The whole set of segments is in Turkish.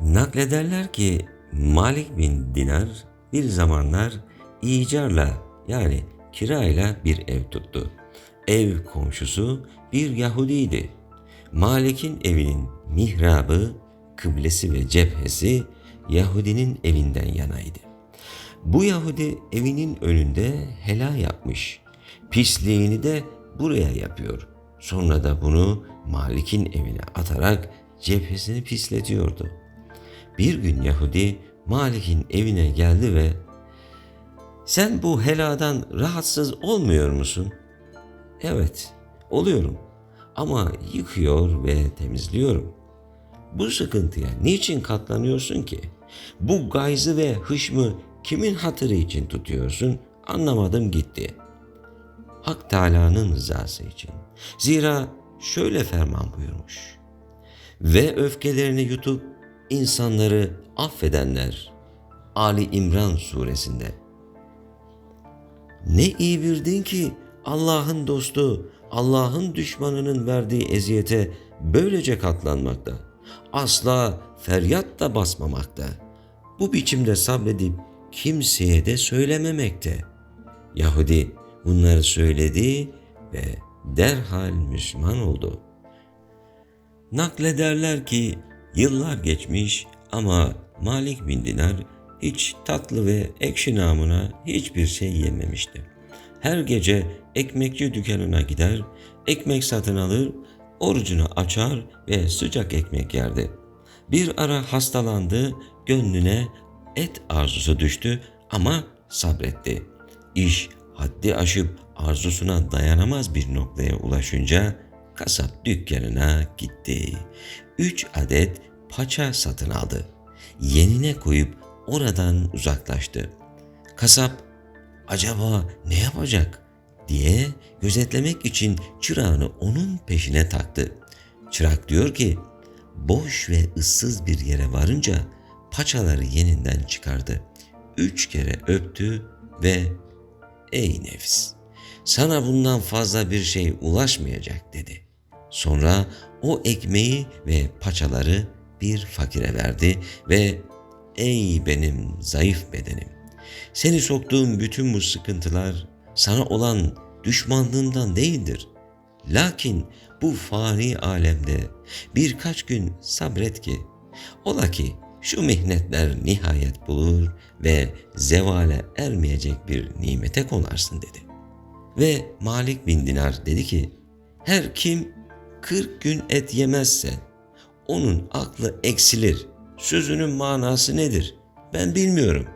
Naklederler ki Malik bin Dinar bir zamanlar icarla yani kirayla bir ev tuttu. Ev komşusu bir Yahudiydi. Malik'in evinin mihrabı, kıblesi ve cephesi Yahudinin evinden yanaydı. Bu Yahudi evinin önünde helal yapmış. Pisliğini de buraya yapıyor. Sonra da bunu Malik'in evine atarak cephesini pisletiyordu. Bir gün Yahudi Malik'in evine geldi ve sen bu heladan rahatsız olmuyor musun? Evet, oluyorum. Ama yıkıyor ve temizliyorum. Bu sıkıntıya niçin katlanıyorsun ki? Bu gayzı ve hışmı kimin hatırı için tutuyorsun? Anlamadım gitti. Hak Teâlâ'nın rızası için. Zira şöyle ferman buyurmuş. Ve öfkelerini yutup insanları affedenler. Ali İmran suresinde. Ne iyi bildin ki Allah'ın dostu, Allah'ın düşmanının verdiği eziyete böylece katlanmakta. Asla feryat da basmamakta. Bu biçimde sabredip kimseye de söylememekte. Yahudi bunları söyledi ve derhal Müslüman oldu. Naklederler ki yıllar geçmiş ama Malik bin Dinar hiç tatlı ve ekşi namına hiçbir şey yememişti. Her gece ekmekçi dükkanına gider, ekmek satın alır, orucunu açar ve sıcak ekmek yerdi. Bir ara hastalandı, gönlüne et arzusu düştü ama sabretti. İş haddi aşıp arzusuna dayanamaz bir noktaya ulaşınca kasap dükkanına gitti. Üç adet paça satın aldı. Yenine koyup oradan uzaklaştı. Kasap acaba ne yapacak diye gözetlemek için çırağını onun peşine taktı. Çırak diyor ki boş ve ıssız bir yere varınca paçaları yeninden çıkardı. Üç kere öptü ve ey nefis sana bundan fazla bir şey ulaşmayacak dedi. Sonra o ekmeği ve paçaları bir fakire verdi ve ey benim zayıf bedenim seni soktuğum bütün bu sıkıntılar sana olan düşmanlığımdan değildir. Lakin bu fani alemde birkaç gün sabret ki ola ki şu mihnetler nihayet bulur ve zevale ermeyecek bir nimete konarsın dedi. Ve Malik bin Dinar dedi ki her kim 40 gün et yemezse onun aklı eksilir. Sözünün manası nedir? Ben bilmiyorum.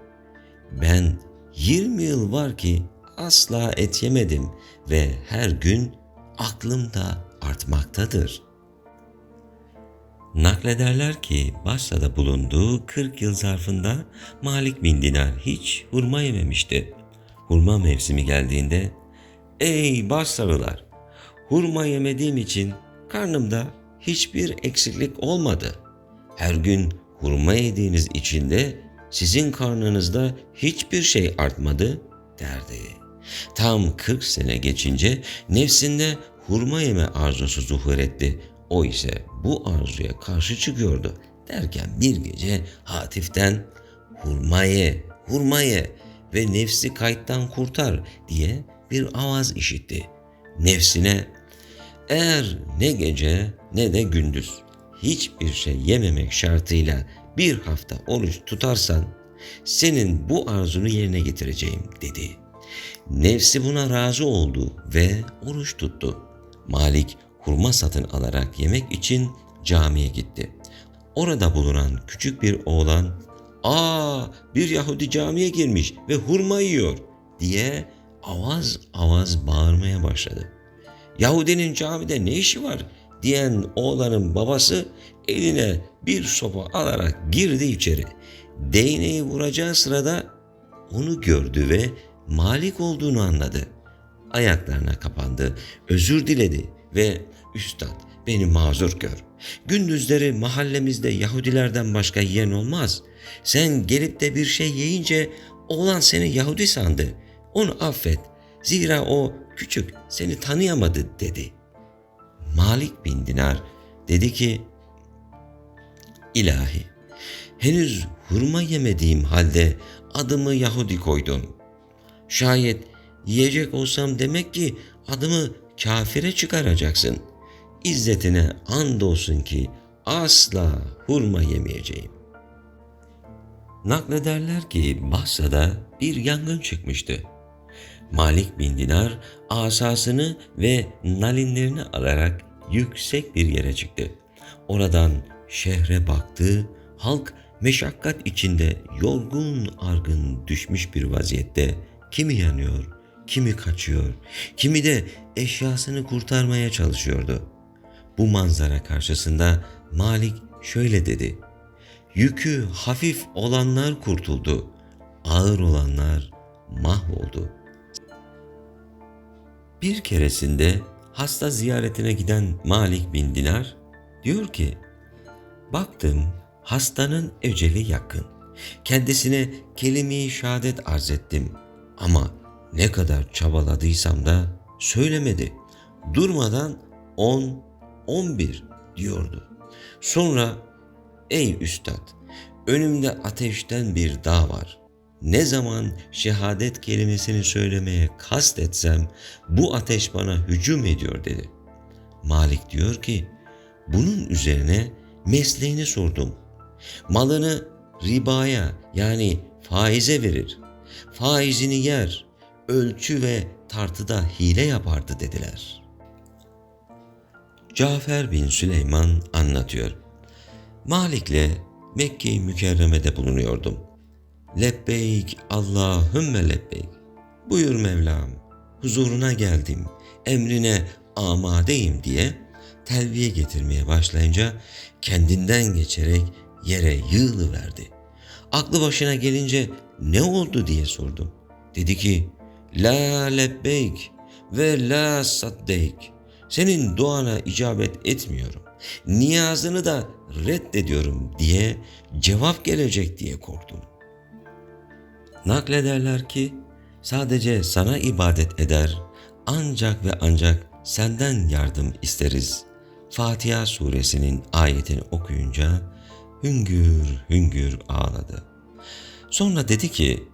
Ben 20 yıl var ki asla et yemedim ve her gün aklım da artmaktadır. Naklederler ki Basra'da bulunduğu 40 yıl zarfında Malik bin Dinar hiç hurma yememişti. Hurma mevsimi geldiğinde Ey Basralılar! Hurma yemediğim için karnımda hiçbir eksiklik olmadı. Her gün hurma yediğiniz için de sizin karnınızda hiçbir şey artmadı derdi. Tam 40 sene geçince nefsinde hurma yeme arzusu zuhur etti. O ise bu arzuya karşı çıkıyordu. Derken bir gece hatiften hurma ye, hurma ye ve nefsi kayıttan kurtar diye bir avaz işitti. Nefsine eğer ne gece ne de gündüz hiçbir şey yememek şartıyla bir hafta oruç tutarsan senin bu arzunu yerine getireceğim dedi. Nefsi buna razı oldu ve oruç tuttu. Malik hurma satın alarak yemek için camiye gitti. Orada bulunan küçük bir oğlan ''Aa bir Yahudi camiye girmiş ve hurma yiyor.'' diye avaz avaz bağırmaya başladı. Yahudinin camide ne işi var diyen oğlanın babası eline bir sopa alarak girdi içeri. Değneği vuracağı sırada onu gördü ve Malik olduğunu anladı. Ayaklarına kapandı, özür diledi ve üstad beni mazur gör. Gündüzleri mahallemizde Yahudilerden başka yiyen olmaz. Sen gelip de bir şey yiyince oğlan seni Yahudi sandı. Onu affet. Zira o küçük seni tanıyamadı dedi. Malik bin Dinar dedi ki İlahi Henüz hurma yemediğim halde adımı Yahudi koydun. Şayet yiyecek olsam demek ki adımı kafire çıkaracaksın. İzzetine andolsun ki asla hurma yemeyeceğim. Naklederler ki Basra'da bir yangın çıkmıştı. Malik bin Dinar asasını ve nalinlerini alarak yüksek bir yere çıktı. Oradan şehre baktı, halk meşakkat içinde yorgun argın düşmüş bir vaziyette kimi yanıyor, kimi kaçıyor, kimi de eşyasını kurtarmaya çalışıyordu. Bu manzara karşısında Malik şöyle dedi. Yükü hafif olanlar kurtuldu, ağır olanlar mahvoldu. Bir keresinde hasta ziyaretine giden Malik bin Dinar diyor ki, Baktım hastanın eceli yakın. Kendisine kelime-i şehadet arz ettim. Ama ne kadar çabaladıysam da söylemedi. Durmadan on, on bir diyordu. Sonra ey üstad önümde ateşten bir dağ var. Ne zaman şehadet kelimesini söylemeye kast etsem bu ateş bana hücum ediyor dedi. Malik diyor ki bunun üzerine mesleğini sordum. Malını ribaya yani faize verir. Faizini yer, ölçü ve tartıda hile yapardı dediler. Cafer bin Süleyman anlatıyor. Malik'le Mekke-i Mükerreme'de bulunuyordum. Lebbeyk Allahümme lebbeyk. Buyur Mevlam, huzuruna geldim, emrine amadeyim diye telbiye getirmeye başlayınca kendinden geçerek yere yığılıverdi. Aklı başına gelince ne oldu diye sordum. Dedi ki La lebbeyk ve la saddeyk. Senin duana icabet etmiyorum. Niyazını da reddediyorum diye cevap gelecek diye korktum. Naklederler ki sadece sana ibadet eder ancak ve ancak senden yardım isteriz. Fatiha suresinin ayetini okuyunca hüngür hüngür ağladı. Sonra dedi ki,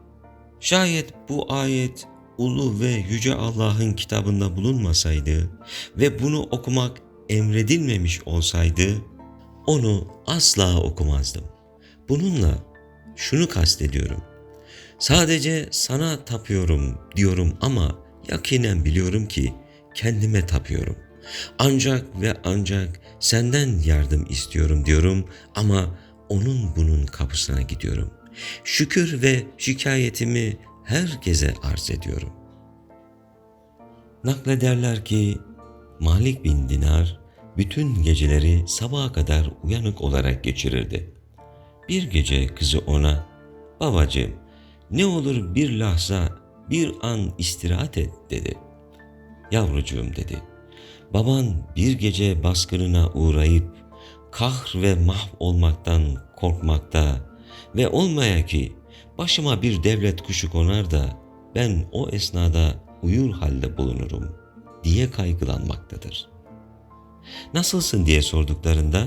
şayet bu ayet ulu ve yüce Allah'ın kitabında bulunmasaydı ve bunu okumak emredilmemiş olsaydı, onu asla okumazdım. Bununla şunu kastediyorum. Sadece sana tapıyorum diyorum ama yakinen biliyorum ki kendime tapıyorum. Ancak ve ancak senden yardım istiyorum diyorum ama onun bunun kapısına gidiyorum. Şükür ve şikayetimi herkese arz ediyorum. Naklederler ki Malik bin Dinar bütün geceleri sabaha kadar uyanık olarak geçirirdi. Bir gece kızı ona, babacığım ne olur bir lahza, bir an istirahat et dedi. Yavrucuğum dedi, baban bir gece baskınına uğrayıp kahr ve mahv olmaktan korkmakta ve olmaya ki başıma bir devlet kuşu konar da ben o esnada uyur halde bulunurum diye kaygılanmaktadır. Nasılsın diye sorduklarında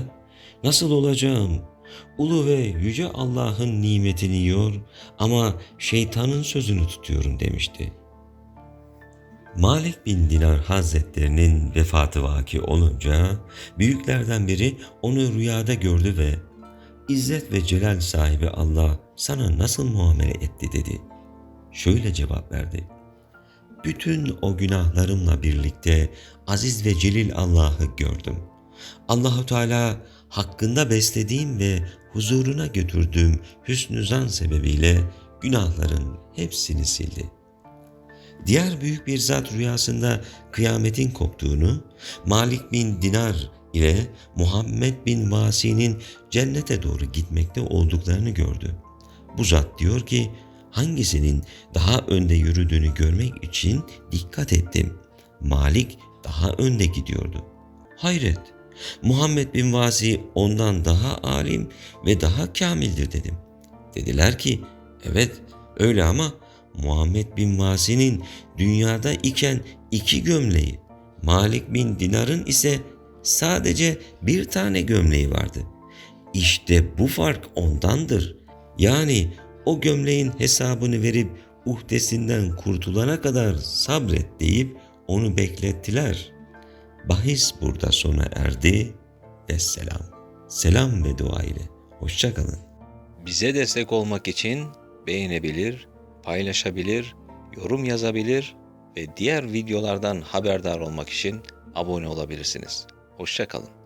nasıl olacağım? Ulu ve yüce Allah'ın nimetini yiyor ama şeytanın sözünü tutuyorum demişti. Malik bin Dinar Hazretlerinin vefatı vaki olunca büyüklerden biri onu rüyada gördü ve İzzet ve Celal sahibi Allah sana nasıl muamele etti dedi. Şöyle cevap verdi. Bütün o günahlarımla birlikte aziz ve celil Allah'ı gördüm. Allahu Teala hakkında beslediğim ve huzuruna götürdüğüm hüsnü zan sebebiyle günahların hepsini sildi. Diğer büyük bir zat rüyasında kıyametin koptuğunu, Malik bin Dinar ile Muhammed bin Vasi'nin cennete doğru gitmekte olduklarını gördü. Bu zat diyor ki, hangisinin daha önde yürüdüğünü görmek için dikkat ettim. Malik daha önde gidiyordu. Hayret, Muhammed bin Vasi ondan daha alim ve daha kamildir dedim. Dediler ki, evet öyle ama Muhammed bin Vasi'nin dünyada iken iki gömleği, Malik bin Dinar'ın ise sadece bir tane gömleği vardı. İşte bu fark ondandır. Yani o gömleğin hesabını verip uhdesinden kurtulana kadar sabret deyip onu beklettiler. Bahis burada sona erdi ve selam. Selam ve dua ile. Hoşçakalın. Bize destek olmak için beğenebilir, paylaşabilir, yorum yazabilir ve diğer videolardan haberdar olmak için abone olabilirsiniz. Hoşçakalın.